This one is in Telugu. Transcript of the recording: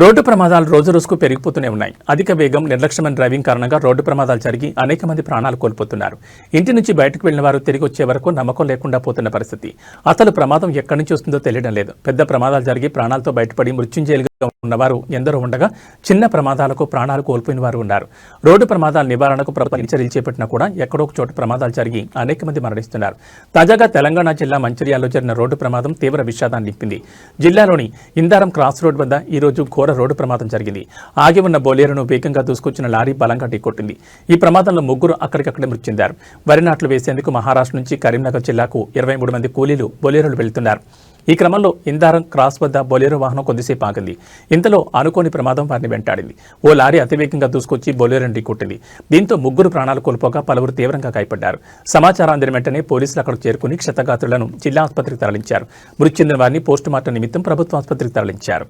రోడ్డు ప్రమాదాలు రోజు రోజుకు పెరిగిపోతూనే ఉన్నాయి. అధిక వేగం నిర్లక్ష్యమైన డ్రైవింగ్ కారణంగా రోడ్డు ప్రమాదాలు జరిగి అనేక మంది ప్రాణాలు కోల్పోతున్నారు. ఇంటి నుంచి బయటకు వెళ్ళిన వారు తిరిగి వచ్చే వరకు నమ్మకం లేకుండా పోతున్న పరిస్థితి. అసలు ప్రమాదం ఎక్కడి నుంచి వస్తుందో తెలియడం లేదు. పెద్ద ప్రమాదాలు జరిగి ప్రాణాలతో బయటపడి మృత్యుంజయులుగా ఉన్నవారు ఎందరో ఉండగా చిన్న ప్రమాదాలకు ప్రాణాలు కోల్పోయిన వారు ఉన్నారు. రోడ్డు ప్రమాదాల నివారణకు ప్రభుత్వం చర్యలు చేపట్టినా కూడా ఎక్కడో ఒక చోట ప్రమాదాలు జరిగి అనేక మంది మరణిస్తున్నారు. తాజాగా తెలంగాణ జిల్లా మంచిర్యాలలో జరిగిన రోడ్డు ప్రమాదం తీవ్ర విషాదాన్ని నింపింది. జిల్లాలోని ఇందారం క్రాస్ రోడ్ వద్ద ఈ రోజు ఘోర రోడ్డు ప్రమాదం జరిగింది. ఆగి ఉన్న బోలేరును వేగంగా దూసుకొచ్చిన లారీ బలంగా ఢీకొట్టింది. ఈ ప్రమాదంలో ముగ్గురు అక్కడికక్కడే మృతి చెందారు వరి నాట్లు వేసేందుకు మహారాష్ట్ర నుంచి కరీంనగర్ జిల్లాకు ఇరవై మూడు మంది కూలీలు బొలేరులు వెళ్తున్నారు. ఈ క్రమంలో ఇందారం క్రాస్ వద్ద బొలేరో వాహనం కొద్దిసేపు ఆగింది. ఇంతలో అనుకోని ప్రమాదం వారిని వెంటాడింది. ఓ లారీ అతివేగంగా దూసుకొచ్చి బొలేరోని ఢీకొట్టింది. దీంతో ముగ్గురు ప్రాణాలు కోల్పోగా పలువురు తీవ్రంగా గాయపడ్డారు. సమాచారం అందిన వెంటనే పోలీసులు అక్కడికి చేరుకుని క్షతగాత్రులను జిల్లా ఆసుపత్రికి తరలించారు. మృతి చెందిన వారిని పోస్టుమార్టం నిమిత్తం ప్రభుత్వ ఆసుపత్రికి తరలించారు.